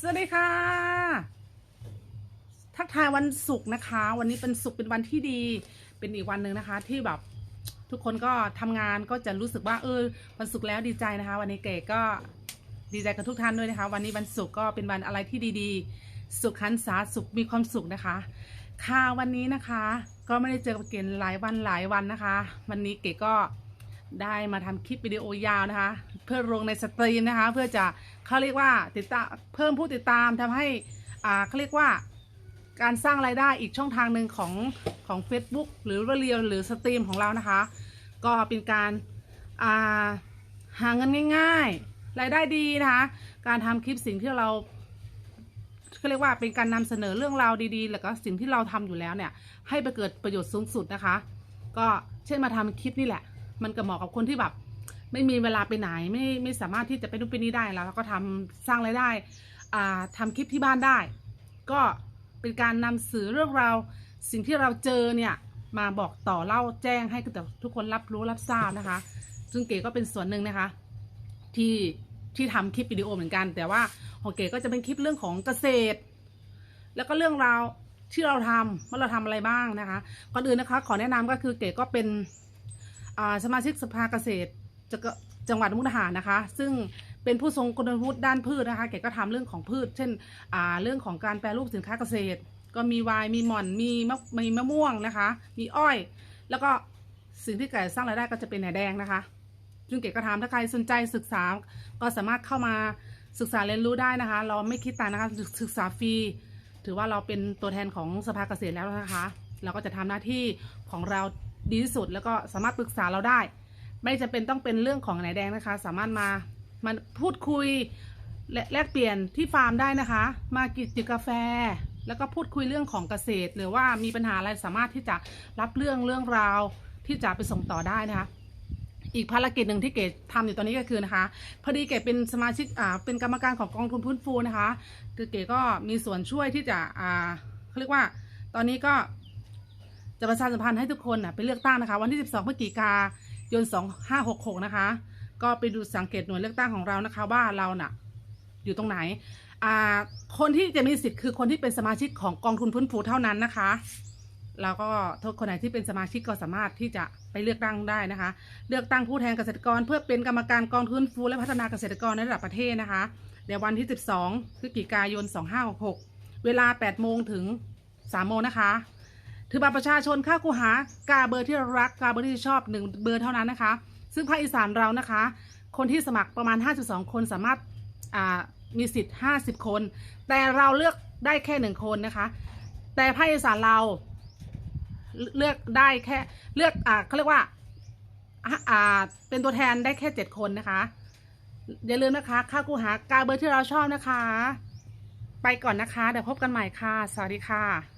สวัสดีค่ะ ทักทายวันศุกร์นะคะ วันนี้เป็นศุกร์เป็นวันที่ดี เป็นอีกวันหนึ่งนะคะ ที่แบบทุกคนก็ทำงานก็จะรู้สึกว่าเออวันศุกร์แล้วดีใจนะคะ วันนี้เก๋ก็ดีใจกับทุกท่านด้วยนะคะ วันนี้วันศุกร์ก็เป็นวันอะไรที่ดีๆ สุขหันษาสุขมีความสุขนะคะ ค่ะวันนี้นะคะ ก็ไม่ได้เจอกับเก๋หลายวันหลายวันนะคะ วันนี้เก๋ก็ได้มาทำคลิปวิดีโอยาวนะคะ เพื่อลงในสตรีมนะคะ เพื่อจะเขาเรียกว่าติดตามเพิ่มผู้ติดตามทำให้อ่าเขาเรียกว่าการสร้างรายได้อีกช่องทางหนึ่งของของ Facebook หรือว่าเรียวหรือสตรีมของเรานะคะ ก็เป็นการอ่าหาเงินง่าย ๆ รายได้ดีนะคะ การทำคลิปสิ่งที่เราก็เรียกว่าเป็นการนำเสนอเรื่องราวดีๆ แล้วก็สิ่งที่เราทำอยู่แล้วเนี่ยให้ไปเกิดประโยชน์สูงสุดนะคะ ก็เช่นมาทำคลิปนี่แหละ มันก็เหมาะกับคนที่แบบ ไม่มีเวลาไปไหนไม่ไม่สามารถที่จะไปนู่นไปนี่ได้แล้วเราก็ทำสร้างรายได้อ่าทำคลิปที่บ้านได้ ก็เป็นการนำสื่อเรื่องราวสิ่งที่เราเจอเนี่ยมาบอกต่อเล่าแจ้งให้กับทุกคนรับรู้รับทราบนะคะ ซึ่งเก๋ก็เป็นส่วนหนึ่งนะคะ ที่ที่ทำคลิปวิดีโอเหมือนกัน แต่ว่าของเก๋ก็จะเป็นคลิปเรื่องของเกษตร แล้วก็เรื่องราวที่เราทำว่าเราทำอะไรบ้างนะคะก่อนอื่นนะคะ ขอแนะนำก็คือเก๋ก็เป็นสมาชิกสภาเกษตร จ,จังหวัดมุกดาหารนะคะ ซึ่งเป็นผู้ทรงคุณวุฒิด้านพืชนะคะเก๋ก็ทำเรื่องของพืช เช่นอ่าเรื่องของการแปรรูปสินค้าเกษตร ก็มีวายมีหม่อนมีมะมีมะม่วงนะคะ มีอ้อย แล้วก็สิ่งที่เก๋สร้างรายได้ก็จะเป็นแหนแดงนะคะ ซึ่งเก๋ก็ทำถ้าใครสนใจศึกษาก็สามารถเข้ามาศึกษาเรียนรู้ได้นะคะ เราไม่คิดตังค์นะคะศึกษาฟรีถือว่าเราเป็นตัวแทนของสภาเกษตรแล้วนะคะ เราก็จะทำหน้าที่ของเราดีที่สุด แล้วก็สามารถปรึกษาเราได้ ไม่จำเป็นต้องเป็นเรื่องของไหนแดงนะคะ สามารถมามาพูดคุยและแลกเปลี่ยนที่ฟาร์มได้นะคะ มากินจิบกาแฟ แล้วก็พูดคุยเรื่องของเกษตร หรือว่ามีปัญหาอะไรสามารถที่จะรับเรื่องเรื่องราวที่จะไปส่งต่อได้นะคะอีกภารกิจหนึ่งที่เกดทำอยู่ตอนนี้ก็คือนะคะ พอดีเกดเป็นสมาชิกอ่าเป็นกรรมการของกองทุนพื้นฟูนะคะ คือเกดก็มีส่วนช่วยที่จะอ่าเขาเรียกว่า ตอนนี้ก็จะประชาสัมพันธ์ให้ทุกคนน่ะไปเลือกตั้งนะคะ วันที่ 12พฤศจิกา ยน2566 นะคะ ก็ไปดูสังเกตหน่วยเลือกตั้งของเรานะคะว่าเราน่ะอยู่ตรงไหนอ่าคนที่จะมีสิทธิ์คือคนที่เป็นสมาชิกของกองทุนพื้นฟูเท่านั้นนะคะแล้วก็ทุกคนไหนที่เป็นสมาชิกก็สามารถที่จะไปเลือกตั้งได้นะคะ เลือกตั้งผู้แทนเกษตรกร เพื่อเป็นกรรมการกองทุนฟูและพัฒนาเกษตรกรในระดับประเทศนะคะในวันที่ 12พฤศจิกายน 2566 เวลา 8 โมงถึง 3 โมงนะคะ ถือบัตรประชาชนค่าคูหากาเบอร์ที่เรารักกาเบอร์ที่ชอบหนึ่งเบอร์เท่านั้นนะคะ ซึ่งภาคอีสานเรานะคะ คนที่สมัครประมาณ 52 คนสามารถมีสิทธิ์ 50 คน แต่เราเลือกได้แค่หนึ่งคนนะคะ แต่ภาคอีสานเราเลือกได้แค่เลือกอ่าเขาเรียกว่าอ่าอ่าเป็นตัวแทนได้แค่เจ็ดคนนะคะ อย่าลืมนะคะ ค่ากูหากาเบอร์ที่เราชอบนะคะ ไปก่อนนะคะ เดี๋ยวพบกันใหม่ค่ะ สวัสดีค่ะ